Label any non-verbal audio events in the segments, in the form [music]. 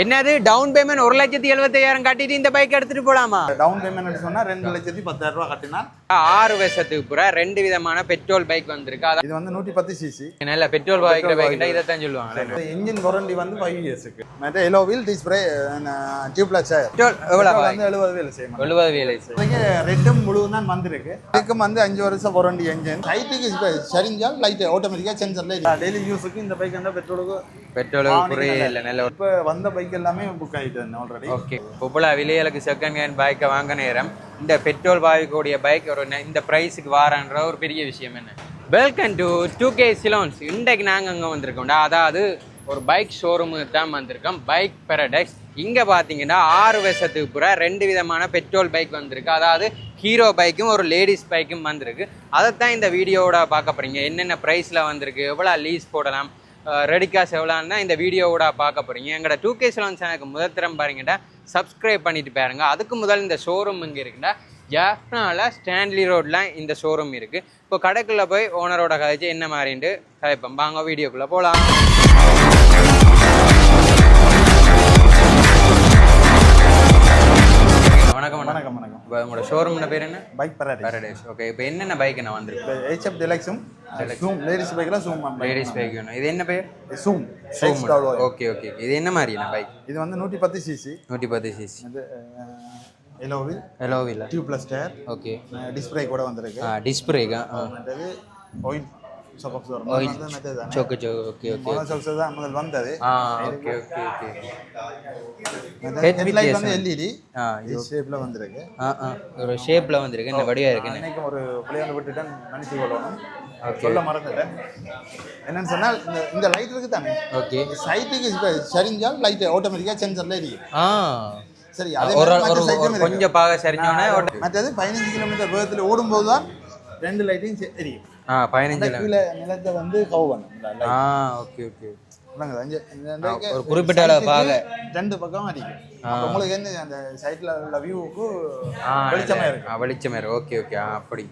என்னது? Down payment ஒரு லட்சத்தி எழுபத்தையாயிரம் கட்டிட்டு இந்த பைக் எடுத்துட்டு போலாமா? டவுன் பேமெண்ட் சொன்னா ரெண்டு லட்சத்தி பத்தாயிரம் ரூபாய் கட்டினா ஆறு வருஷத்துக்கு பூரா ரெண்டு விதமான பெட்ரோல் பைக் வந்திருக்கு. இது வந்து நூற்றி பத்து சிசி நல்ல பெட்ரோல் பைக் பைக்கிட்ட இதைத்தான் சொல்லுவாங்க. இன்ஜின் வாரண்டி வந்து ஃபைவ் இயர்ஸுக்கு மற்ற alloy wheel disc brake tubeless tyre petrol எவ்வளவு வந்து எழுபது வேலை செய்யும் எழுபது வேலை இப்போதைக்கு ரெட்டும் முழுவதும் தான் வந்திருக்கு. இதுக்கும் வந்து அஞ்சு வருஷம் வாரண்டி என்ஜின் லைட்டுக்கு சரிஞ்சால் லைட் ஆட்டோமேட்டிக்காக சென்சர்ல டெய்லி யூஸுக்கு இந்த பைக் வந்து பெட்ரோலுக்கு பெட்ரோலுக்கு குறைய இல்லை நல்ல இப்போ வந்த பைக் எல்லாமே புக் ஆகிட்டு ஆல்ரெடி ஓகே பொப்புலா விலைகளுக்கு செகண்ட் ஹேண்ட் பைக்கை வாங்க நேரம். இந்த பெட்ரோல் பாவிக்கக்கூடிய பைக் ஒரு இந்த ப்ரைஸுக்கு வாரன்ற ஒரு பெரிய விஷயம் என்ன? Welcome to two K Ceylons இன்றைக்கு நாங்கள் அங்கே வந்திருக்கோம்டா. அதாவது ஒரு பைக் ஷோரூமுக்கு தான் வந்திருக்கோம். பைக் பெரடைஸ் இங்கே பார்த்தீங்கன்னா ஆறு வருஷத்துக்கு பூரா ரெண்டு விதமான பெட்ரோல் பைக் வந்திருக்கு. அதாவது ஹீரோ பைக்கும் ஒரு லேடிஸ் பைக்கும் வந்திருக்கு. அதைத்தான் இந்த வீடியோவோட பார்க்க போகிறீங்க என்னென்ன ப்ரைஸில் வந்திருக்கு? எவ்வளோ லீஸ் போடலாம்? ரெடி காசு எவ்வளோன்னா இந்த வீடியோவோட பார்க்க போகிறீங்க எங்களோட டூ கே சிலோன் சேனலுக்கு முதல் திறம் பாருங்கடா. சப்ஸ்கிரைப் பண்ணிட்டு பாருங்க. அதுக்கு முதல் இந்த ஷோரூம் இங்கே இருக்குடா. ஜாஃப்னால ஸ்டான்லி ரோட்டில் இந்த ஷோரூம் இருக்குது இப்போ கடைக்குள்ளே போய் ஓனரோட கதைச்சு என்ன மாதிரின்ட்டு கதைப்போம் வாங்க வீடியோக்குள்ளே போகலாம் இப்போ உங்களோட ஷோரூம்ன பேர் என்ன? பைக் பராடி பேரடைஸ் ஓகே இப்போ என்னென்ன பைக் நான் வந்திருக்கு ஹெச்எஃப் டிலக்ஸும் ஜூம் லேடிஸ் பைக்கில் ஜூம் லேடிஸ் பைக் வேணும் இது என்ன பேர்? ஜூம் டவுன் ஓகே ஓகே இது என்ன மாதிரியான பைக் இது வந்து நூற்றி பத்து சிசி நூற்றி பத்து சிசி இது alloy wheel alloy wheeler tubeless tyre okay display கூட வந்திருக்கு. ஆ மற்றது ஆயில் எல்இடி ஆ இது ஷேப்பில் வந்திருக்கு. ஆ ஆ ஒரு ஷேப்பில் வந்திருக்கு. இந்த இருக்கு. என்ன அன்னைக்கும் ஒரு பிள்ளையாண்டு விட்டுட்டேன் மன்னிச்சு கொள்ளணும். சொல்ல மறந்துட்டேன். என்னன்னு சொன்னால் இந்த இந்த லைட் இருக்கு தானே? ஓகே சைட்டுக்கு சரிஞ்சால் லைட் ஆட்டோமேட்டிக்காக சென்சர்ல ஆ சரி அதே இருக்கு கொஞ்சம் பாக மற்றது பதினஞ்சு கிலோமீட்டர் வேகத்தில் ஓடும்போது தான் ரெண்டு லைட்டையும் செ- பதினஞ்சில் கீழே நிலத்தை வந்து கவு பண்ணும். ஆ ஓகே ஓகே ஒரு குறிப்பிட்ட அளவு பாக. ரெண்டு பக்கம் அடிக்கும். உங்களுக்கு என்ன அந்த சைட்ல உள்ள வியூவுக்கு வெளிச்சமா இருக்கு வெளிச்சம் இருக்கு ஓகே ஓகே அப்படி.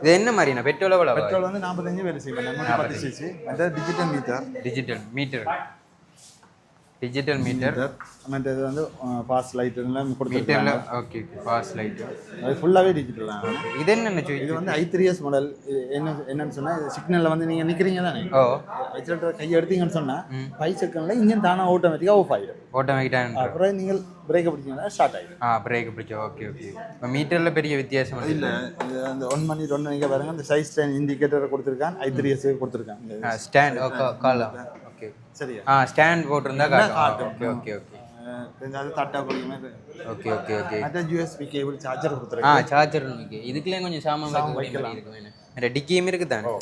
இது என்ன மாதிரிண்ணா? பெட்ரோல் எவ்வளோ பெட்ரோல் வந்து நாற்பத்தஞ்சு வேலை செய்யும் நூற்றி பத்து CC digital meter digital meter digital meter மற்றது வந்து பாஸ் லைட் எல்லாம் கொடுத்துருக்காங்க ஓகே பாஸ் லைட்டு அது ஃபுல்லாகவே டிஜிட்டல் தான் இது என்ன சொல்லி இது வந்து ஐ த்ரீ எஸ் மாடல் என்ன என்னன்னு சொன்னா சிக்னல்ல வந்து நீங்க நிக்கிறீங்க தானே? ஓ. வச்சுட்டு கையை எடுத்தீங்கன்னு சொன்னா ஃபைவ் செகண்ட்ல இன்ஜின் தானா ஆட்டோமேட்டிக்கா ஆஃப் ஆயிடும். ஆட்டோமேட்டிக் அப்புறம் நீங்கள் பிரேக்கை பிடிச்சீங்கன்னா ஸ்டார்ட் ஆயிடும். ஆ பிரேக் பிடிச்ச ஓகே ஓகே இப்போ மீட்டரில் பெரிய வித்தியாசம் இல்ல. இது அந்த ஒன் மணி ஒன் மணிக்கு பாருங்க. அந்த சைஸ் டென் இண்டிகேட்டர் கொடுத்துருக்கான். ஐ த்ரீ எஸ் கொடுத்துருக்காங்க ஸ்டாண்ட் காலம் ஓகே. சரியா? ஆ ஸ்டாண்ட் போட்டிருந்தா காட்டும். Okay okay okay. அது தட்டா ஓகே ஓகே ஓகே. மற்ற யூஎஸ்பி கேபிள் சார்ஜர் ஆ கொடுத்துருக்காங்க சார்ஜர் இருக்கு. இதுக்குள்ளே கொஞ்சம் சாமான் மாதிரி இருக்கு வேணும் டிக்கியும் இருக்கு தானே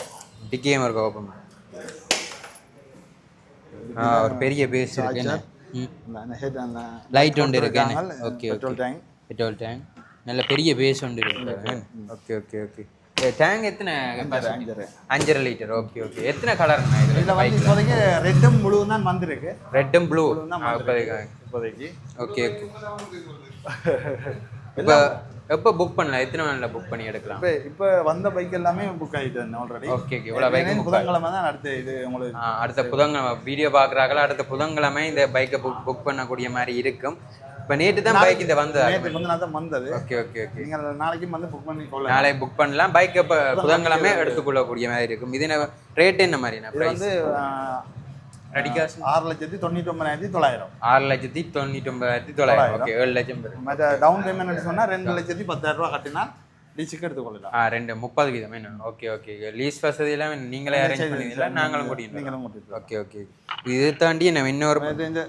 டிக்கியும் இருக்கு ஓப்பன் ஆ ஒரு பெரிய பேஸ் இருக்கு. என்ன? லைட் ஒன்று இருக்கு. Okay okay. tank. Petrol tank நல்ல பெரிய பேஸ் ஒன்று இருக்கு. Okay okay okay. டேங்க் எத்தனை? அஞ்சரை. அஞ்சரை. லிட்டர் ஓகே ஓகே எத்தனை கலர்ண்ணா இதுல வந்து இப்போதைக்கு ரெட்டும் முழுவதும் தான் வந்திருக்கு. ரெட்டும் ப்ளூ இப்போதைக்கு. ஓகே ஓகே இப்போ எப்போ புக் பண்ணலாம்? எத்தனை நாளில் புக் பண்ணி எடுக்கலாம்? இப்போ இப்போ வந்த பைக் எல்லாமே புக் ஆகிட்டு ஆல்ரெடி ஓகே ஓகே இவ்வளோ பைக் புதன்கிழமை தான் அடுத்து இது உங்களுக்கு அடுத்த புதன்கிழமை வீடியோ பார்க்குறாங்களா அடுத்த புதன்கிழமை இந்த பைக்கை புக் புக் பண்ணக்கூடிய மாதிரி இருக்கும். இப்போ நேற்று தான் பைக் இந்த வந்தது. நேற்று கொஞ்ச நாள் தான் வந்தது. Okay okay okay. நீங்கள் நாளைக்கும் வந்து புக் பண்ணி கொள்ளலாம் நாளை புக் பண்ணலாம். பைக் இப்போ புதன்கிழமை எடுத்துக்கொள்ளக்கூடிய மாதிரி இருக்கும். இது ரேட் என்ன இது ப்ரைஸ் வந்து ஆஹ், ரெடி காசு ஆறு லட்சத்தி தொண்ணூற்றி ஒன்பதாயிரத்தி தொள்ளாயிரம். ஆறு லட்சத்தி தொண்ணூற்றி ஒன்பதாயிரத்தி தொள்ளாயிரம். ஓகே ஏழு லட்சம் மற்ற டவுன் பேமெண்ட் சொன்னால் ரெண்டு லட்சத்தி பத்தாயிரம் ரூபா கட்டினா டிச்சுக்கு எடுத்துக்கொள்ளலாம் ஆ ரெண்டு முப்பது வீதம் என்ன? Okay okay. லீஸ் வசதியெல்லாம் நீங்களே அரேஞ்ச் பண்ணுவீங்களா நாங்களும் கூட்டிட்டு நீங்களும் கூட்டிட்டு ஓகே ஓகே. இது தாண்டி என்ன இன்னொரு இந்த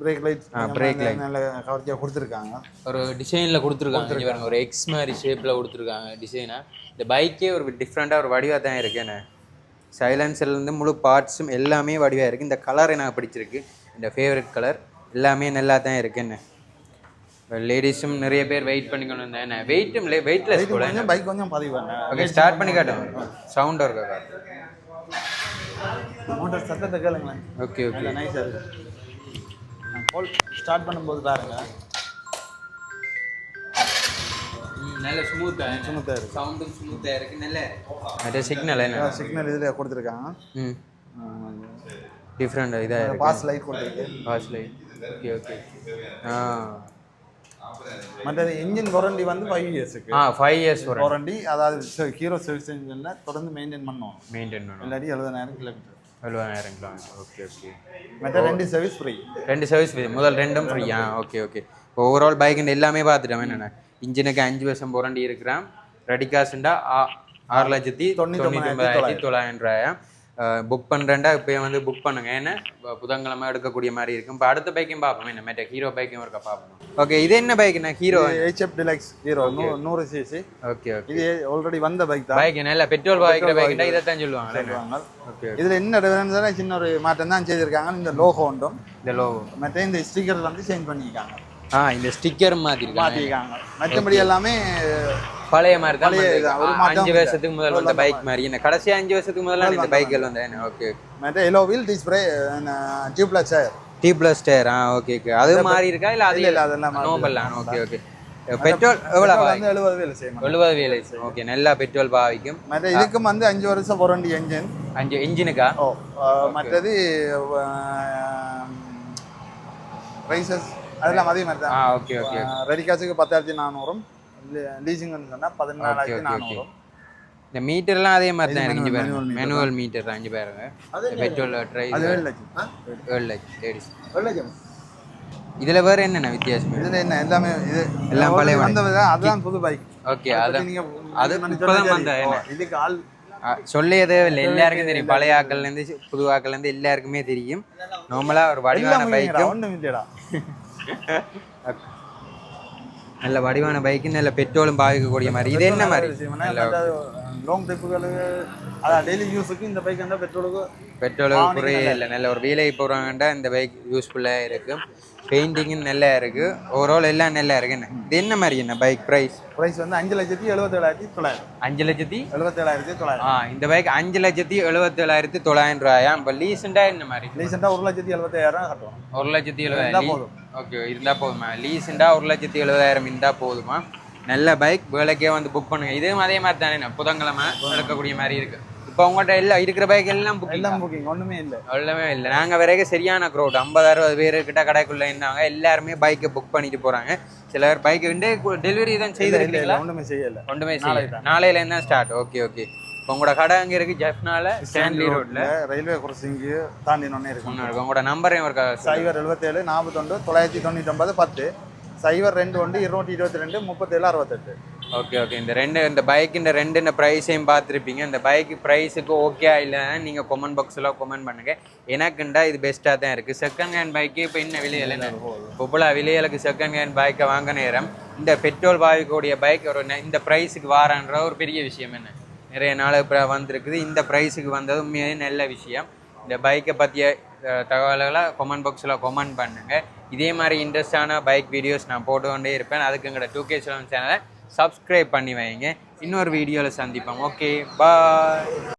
பிரேக் லைட் brake light. நல்ல கவர்ச்சியாக கொடுத்துருக்காங்க. ஒரு டிசைனில் கொடுத்துருக்காங்க. இங்க பாருங்க ஒரு எக்ஸ் மாதிரி ஷேப்பில் கொடுத்துருக்காங்க டிசைனை இந்த பைக்கே ஒரு டிஃப்ரெண்ட்டாக ஒரு வடிவாக தான் இருக்கு. என்ன? சைலன்சர்லேருந்து முழு பார்ட்ஸும் எல்லாமே வடிவாக இருக்குது இந்த கலர் எனக்கு பிடிச்சிருக்கு. இந்த ஃபேவரட் கலர் எல்லாமே நல்லா தான் இருக்கு. என்ன? லேடிஸும் நிறைய பேர் வெயிட் பண்ணிக்கணும் என்ன வெயிட்டும் வெயிட்லெஸ் கூட. பைக் கொஞ்சம் பதிவு பண்ணேன் ஓகே ஸ்டார்ட் பண்ணி காட்டுங்க சவுண்ட் இருக்கா மோட்டார் சத்தத்தை கேளுங்களேன். ஓகே ஓகே நைஸாக இருக்கு. போல் ஸ்டார்ட் பண்ணும்போது பாருங்க. நல்ல ஸ்மூத்தாக ஸ்மூத்தாக இருக்கு. சவுண்டும் ஸ்மூத்தாக இருக்கு. நல்ல நிறைய சிக்னல் என்ன? சிக்னல் இதில் கொடுத்துருக்காங்க ம். டிஃப்ரெண்ட் இதாக பாஸ் லைட் கொடுத்துருக்கு. பாஸ் லைட் ஓகே ஓகே ஆ. மற்றது இன்ஜின் வாரண்டி வந்து ஃபைவ் இயர்ஸுக்கு ஆ ஃபைவ் இயர்ஸ் வாரண்டி அதாவது ஹீரோ சர்வீஸ் இன்ஜினில் தொடர்ந்து மெயின்டைன் பண்ணணும் மெயின்டைன் பண்ணணும் இல்லாட்டி எழுபதாயிரம் கிலோமீட்டர் எழுபதாயிரம் கிலோமீட்டர் ஓகே ஓகே மற்ற ரெண்டு சர்வீஸ் ஃப்ரீ ரெண்டு சர்வீஸ் ஃப்ரீ முதல் ரெண்டும் ஃப்ரீயா ஓகே ஓகே இப்போ ஓவரால் பைக் எல்லாமே பார்த்துட்டோம். என்னென்ன? இன்ஜினுக்கு அஞ்சு வருஷம் புரண்டி இருக்கிறான். ரெடி காசுண்டா ஆறு லட்சத்தி தொண்ணூற்றி ஒன்பதாயிரத்தி தொள்ளாயிரம் ரூபாயா? புக் பண்ணுறேன்டா இப்போயே வந்து புக் பண்ணுங்க. ஏன்னா புதன்கிழமை எடுக்கக்கூடிய மாதிரி இருக்கும். இப்போ அடுத்த பைக்கும் பார்ப்போம். என்ன மேட்ட ஹீரோ பைக்கும் இருக்க பார்ப்போம்? ஓகே இது என்ன பைக்குண்ணா ஹீரோ ஹெச்எஃப் டிலக்ஸ் ஹீரோ நூறு சிசி ஓகே ஓகே இது ஆல்ரெடி வந்த பைக் தான். பைக் நல்ல பெட்ரோல் பாய்க்கிற பைக்கிட்ட இதைத்தான் சொல்லுவாங்க. சொல்லுவாங்க. ஓகே இதுல என்ன டிஃபரன்ஸ் சின்ன ஒரு மாற்றம் தான் செய்திருக்காங்க. இந்த லோகோ உண்டும். இந்த லோ மற்ற இந்த ஸ்டிக்கர் வந்து சேஞ்ச் பண்ணியிருக்காங்க. ஆ இந்த ஸ்டிக்கர் மாற்றிருக்காங்க மாற்றிருக்காங்க மற்றபடி எல்லாமே பழைய மாதிரி தான் அஞ்சு. வருஷத்துக்கு முதல் வந்த பைக் மாதிரி. என்ன கடைசி அஞ்சு வருஷத்துக்கு முதல்ல இந்த பைக்கள் வந்த என்ன ஓகே மற்ற yellow wheel display tubeless tyre T plus tyre ஆ ஓகே ஓகே. அது மாறி இருக்கா? இல்ல அது இல்ல, அதெல்லாம் நோபல் ஓகே ஓகே. பெட்ரோல் எவ்வளோ வந்து எழுபது வேலை செய்யணும் எழுபது வேலை ஓகே நல்லா பெட்ரோல் பாவிக்கும். மற்ற இதுக்கும் வந்து அஞ்சு வருஷம் வாரண்டி என்ஜின் அஞ்சு இன்ஜினுக்கா? ஓ மற்றது ரைசஸ் அதெல்லாம் அதே மாதிரி தான். ஓகே ஓகே ரெடி காசுக்கு பத்தாயிரத்தி நானூறும். லீசிங்னு சொன்னால் பதினாலாயிரத்தி. நானூறும் இந்த மீட்டர்லாம் அதே மாதிரி தான் இருக்கு பாருங்க. மேனுவல் மீட்டர் தான் அஞ்சு பாருங்க. பெட்ரோல் ட்ரை அது ஏழு லட்சம். ஏழு லட்சம் லேடிஸ் ஏழு லட்சம்? இதுல வேற என்னென்ன வித்தியாசம்? இதுல என்ன எல்லாமே இது எல்லாம் பழைய வந்தது தான் அதுதான் புது பைக் ஓகே அது நீங்க அது இப்பதான் வந்த. என்ன? இதுக்கு ஆள். ஆ, சொல்லியதே இல்லை எல்லாருக்கும் தெரியும். பழைய ஆக்கள்ல இருந்து புது ஆக்கள்ல இருந்து எல்லாருக்குமே தெரியும். நார்மலா ஒரு வடிவான பைக்கும் ஒன்றும் இல்லையடா. [laughs] நல்ல வடிவான பைக்கு நல்ல பெட்ரோலும் பாவிக்கக்கூடிய மாதிரி. இது என்ன மாதிரி? லாங் ட்ரிப்புகளுக்கு அதான் டெய்லி யூஸுக்கு இந்த பைக் வந்து பெட்ரோலுக்கு பெட்ரோலுக்கு குறையே இல்லை. நல்ல ஒரு வேலை போகிறவங்கண்டா இந்த பைக் யூஸ்ஃபுல்லாக இருக்கு. பெயிண்டிங்கும் நல்லா இருக்கு. ஓவரால் எல்லாம் நல்லா இருக்கு. என்ன? இது என்ன மாதிரி என்ன பைக் ப்ரைஸ் ப்ரைஸ் வந்து அஞ்சு லட்சத்தி எழுபத்தேழாயிரத்தி தொள்ளாயிரம். அஞ்சு லட்சத்தி? எழுபத்தேழாயிரத்தி தொள்ளாயிரம். ஆ இந்த பைக் அஞ்சு லட்சத்தி எழுபத்தேழாயிரத்தி தொள்ளாயிரம் ரூபாயா? இப்போ லீசண்டா என்ன மாதிரி? ரீசெண்டாக ஒரு லட்சத்தி எழுபத்தாயிரம் கட்டணும் ஒரு லட்சத்தி எழுபதாயிரம் போதும். ஓகே இருந்தா போதுமா லீஸுண்டா ஒரு லட்சத்தி எழுபதாயிரம் இருந்தா போதுமா நல்ல பைக் வேலைக்கே வந்து புக் பண்ணுங்க. இதுவும் அதே மாதிரி தானே புதன்கிழமை எடுக்கக்கூடிய மாதிரி இருக்கு. இப்போ உங்கள்கிட்ட எல்லாம் இருக்கிற பைக் எல்லாம் புக் எல்லாம் புக்கிங் ஒன்றுமே இல்லை. அவ்வளோவே இல்லை. நாங்கள் வரைக்கும் சரியான க்ரௌட் ஐம்பது அறுபது பேர் கிட்ட கடைக்குள்ளே இருந்தாங்க எல்லாருமே பைக்கை புக் பண்ணிட்டு போகிறாங்க சில பேர் பைக் வந்து டெலிவரி தான் செய்திருக்கீங்களா? இல்லை ஒன்றுமே செய்யலை. ஒன்றுமே செய்யல. நாளையிலேருந்து தான் ஸ்டார்ட் ஓகே ஓகே. இப்போ உங்களோட கடை அங்கே இருக்குது ஜெஃப்னால ஸ்டான்லி ரோட்டில் ரயில்வே கிராசிங்கு தாண்டினோடனே இருக்கும் ஒன்று இருக்கு. உங்களோட நம்பரையும் ஒரு சைபர் எழுபத்தேழு நாற்பத்தொண்டு தொள்ளாயிரத்தி தொண்ணூற்றி ஒன்பது பத்து. சைபர் ரெண்டு ஒன்று இருநூற்றி இருபத்தி ரெண்டு முப்பத்தேழு அறுபத்தெட்டு. ஓகே ஓகே இந்த ரெண்டு இந்த பைக் இந்த ரெண்டு இந்த ப்ரைஸையும் பார்த்துருப்பீங்க. இந்த பைக் ப்ரைஸுக்கு ஓகே இல்லைன்னா நீங்கள் கொமெண்ட் பாக்ஸில் கொமெண்ட் பண்ணுங்க. எனக்குண்டா இது பெஸ்ட்டாக தான் இருக்குது செகண்ட் ஹேண்ட் பைக்கு இப்போ இன்னும் விலையில் பொப்புலா விலைகளுக்கு செகண்ட் ஹேண்ட் பைக்கை வாங்க நேரம் இந்த பெட்ரோல் பாவிக்கக்கூடிய பைக் ஒரு இந்த ப்ரைஸுக்கு வாரன்ற ஒரு பெரிய விஷயம் என்ன? நிறைய நாள் இப்போ வந்திருக்குது. இந்த ப்ரைஸுக்கு வந்தது உண்மையாவே நல்ல விஷயம். இந்த பைக்கை பற்றிய தகவல்களை கொமெண்ட் பாக்ஸில் கொமெண்ட் பண்ணுங்கள் இதே மாதிரி இன்ட்ரெஸ்டான பைக் வீடியோஸ் நான் போட்டுக்கொண்டே இருப்பேன். அதுக்கு எங்களோட டூ கே சேனலை சப்ஸ்கிரைப் பண்ணி வைங்க. இன்னொரு வீடியோவில் சந்திப்போம். Okay bye